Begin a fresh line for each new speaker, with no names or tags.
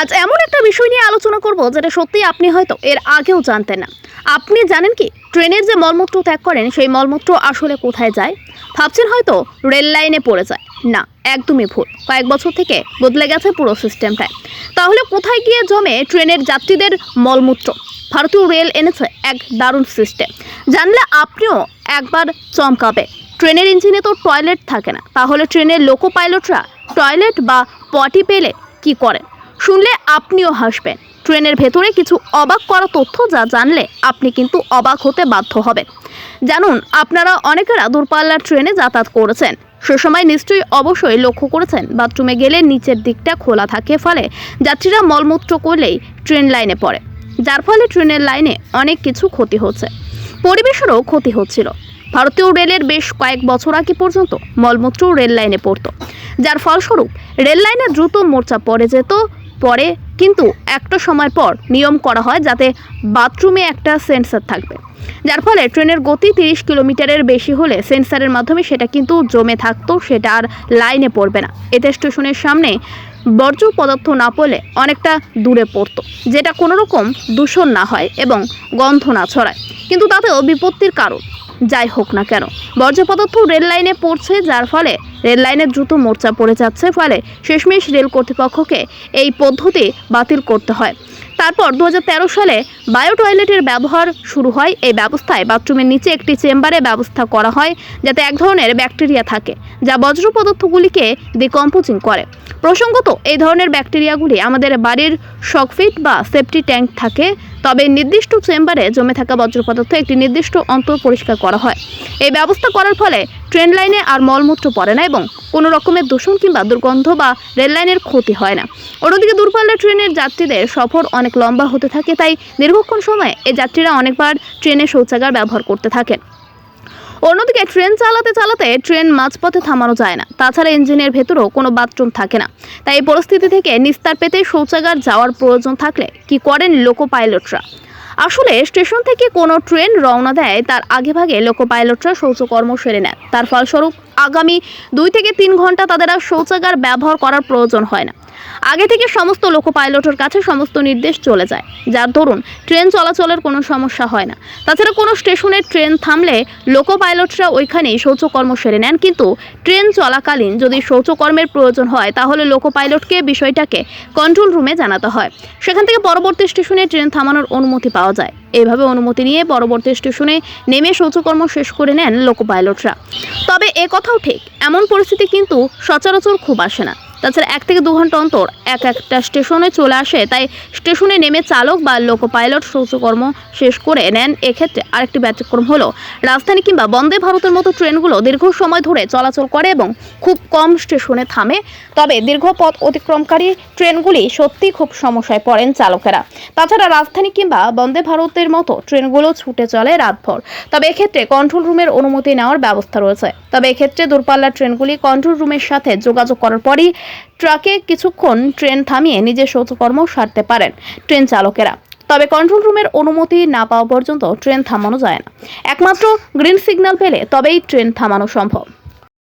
আজ এমন একটা বিষয় নিয়ে আলোচনা করব যেটা সত্যি আপনি হয়তো এর আগেও জানতেন না। আপনি জানেন কি, ট্রেনের যে মলমূত্র ত্যাগ করেন, সেই মলমূত্র আসলে কোথায় যায়? ভাবছেন হয়তো রেল লাইনে পড়ে যায়। না, একদমই ভুল। কয়েক বছর থেকে বদলে গেছে পুরো সিস্টেমটাই। তাহলে কোথায় গিয়ে জমে ট্রেনের যাত্রীদের মলমূত্র? ভারতীয় রেল এনেছে এক দারুণ সিস্টেম। জানলে আপনিও একবার চমকাবে। ট্রেনের ইঞ্জিনে তো টয়লেট থাকে না। তাহলে ট্রেনের লোকো পাইলটরা টয়লেট বা পটি পেলে কি করেন শুনলে আপনিও হাসবেন। ট্রেনের ভেতরে কিছু অবাক করা তথ্য যা জানলে আপনি কিন্তু অবাক হতে বাধ্য হবেন। জানুন, আপনারা অনেকেরা দূরপাল্লার ট্রেনে যাতায়াত করেছেন। সে সময় নিশ্চয়ই অবশ্যই লক্ষ্য করেছেন, বাথরুমে গেলে নিচের দিকটা খোলা থাকে ফলে যাত্রীরা মলমূত্র করলেই ট্রেন লাইনে পড়ে। যার ফলে ট্রেনের লাইনে অনেক কিছু ক্ষতি হচ্ছে। পরিবেশেরও ক্ষতি হচ্ছিল। ভারতীয় রেলের বেশ কয়েক বছর আগে পর্যন্ত মলমূত্র রেল লাইনে পড়তো। যার ফলস্বরূপ রেল লাইনে দ্রুত মোর্চা পড়ে যেত পরে কিন্তু একটা সময় পর নিয়ম করা হয় যাতে বাথরুমে একটা সেন্সার থাকবে। যার ফলে ট্রেনের গতি তিরিশ কিলোমিটারের বেশি হলে সেন্সারের মাধ্যমে সেটা কিন্তু জমে থাকতো, সেটা আর লাইনে পড়বে না। এতে স্টেশনের সামনে বর্জ্য পদার্থ না পড়লে অনেকটা দূরে পড়তো, যেটা কোনো রকম দূষণ না হয় এবং গন্ধ না ছড়ায়। কিন্তু তাতেও বিপত্তির কারণ, যাই হোক না কেন। বর্জ্য পদার্থ রেল লাইনে পড়ছে, যার ফলে রেল লাইনে দ্রুত মোর্চা পড়ে যাচ্ছে, ফলে শেষমেশ রেল কর্তৃপক্ষকে এই পদ্ধতি বাতিল করতে হয়। তারপর দু হাজার তেরো সালে বায়ো টয়লেটের ব্যবহার শুরু হয়। এই ব্যবস্থায় বাথরুমের নিচে একটি চেম্বারে ব্যবস্থা করা হয়, যাতে এক ধরনের ব্যাকটেরিয়া থাকে, যা বজ্র পদার্থগুলিকে ডিকম্পোজিং করে। প্রসঙ্গত, এই ধরনের ব্যাকটেরিয়াগুলি আমাদের বাড়ির শকফিট বা সেফটি ট্যাঙ্ক থাকে তবে নির্দিষ্ট চেম্বারে জমে থাকা বজ্র পদার্থ একটি নির্দিষ্ট অন্তর পরিষ্কার করা হয়। এই ব্যবস্থা করার ফলে ট্রেন লাইনে আর মলমূত্র পড়ে না এবং কোনো রকমের দূষণ কিংবা দুর্গন্ধ বা রেল লাইনের ক্ষতি হয় না। অন্যদিকে দূরপাল্লা ট্রেনের যাত্রীদের সফর অনেক লম্বা হতে থাকে, তাই দীর্ঘক্ষণ সময়ে এই যাত্রীরা অনেকবার ট্রেনে শৌচাগার ব্যবহার করতে থাকেন। অন্যদিকে ট্রেন চালাতে চালাতে ট্রেন মাঝপথে থামানো যায় না। তাছাড়া ইঞ্জিনের ভেতরেও কোনো বাথরুম থাকে না। তাই এই পরিস্থিতি থেকে নিস্তার পেতে শৌচাগার যাওয়ার প্রয়োজন থাকলে কি করেন লোকো পাইলটরা আসলে স্টেশন থেকে কোনো ট্রেন রওনা দেয়, তার আগেভাগে লোকো পাইলটরা শৌচকর্ম সেরে নেন। তার ফলস্বরূপ আগামী দুই থেকে তিন ঘণ্টা তাদের আর শৌচাগার ব্যবহার করার প্রয়োজন হয় না। আগে থেকে সমস্ত লোকো পাইলটের কাছে সমস্ত নির্দেশ চলে যায়। যার দরুন ট্রেন চলাচলের কোনো সমস্যা হয় না। তাছাড়া কোনো স্টেশনে ট্রেন থামলে লোকো পাইলটরা ওইখানেই শৌচকর্ম সেরে নেন। কিন্তু ট্রেন চলাকালীন যদি শৌচকর্মের প্রয়োজন হয়, তাহলে লোকো পাইলটকে বিষয়টাকে কন্ট্রোল রুমে জানাতে হয়। সেখান থেকে পরবর্তী স্টেশনে ট্রেন থামানোর অনুমতি পাওয়া যায়। এইভাবে অনুমতি নিয়ে পরবর্তী স্টেশনে নেমে শৌচকর্ম শেষ করে নেন লোকো পাইলটরা তবে এ কথাও ঠিক। এমন পরিস্থিতি কিন্তু সচরাচর খুব আসে না। তাছাড়া এক থেকে দু ঘণ্টা অন্তর এক একটা স্টেশনে চলে আসে। তাই স্টেশনে নেমে চালক বা লোকো পাইলট শৌচকর্ম শেষ করে নেন। এক্ষেত্রে আরেকটি ব্যতিক্রম হলো, রাজধানী কিংবা বন্দে ভারতের মতো ট্রেনগুলো দীর্ঘ সময় ধরে চলাচল করে এবং খুব কম স্টেশনে থামে। তবে দীর্ঘ পথ অতিক্রমকারী ট্রেনগুলি সত্যি খুব সমস্যায় পড়েন চালকেরা। তাছাড়া রাজধানী কিংবা বন্দে ভারতের মতো ট্রেনগুলো ছুটে চলে রাতভর। তবে এক্ষেত্রে কন্ট্রোল রুমের অনুমতি নেওয়ার ব্যবস্থা রয়েছে। তবে এক্ষেত্রে দূরপাল্লার ট্রেনগুলি কন্ট্রোল রুমের সাথে যোগাযোগ করার পরই ট্রাকে কিছুক্ষণ ট্রেন থামিয়ে নিজের শৌচকর্ম সারতে পারেন ট্রেন চালকেরা। তবে কন্ট্রোল রুমের অনুমতি না পাওয়া পর্যন্ত ট্রেন থামানো যায় না। একমাত্র গ্রিন সিগন্যাল পেলে তবেই ট্রেন থামানো সম্ভব।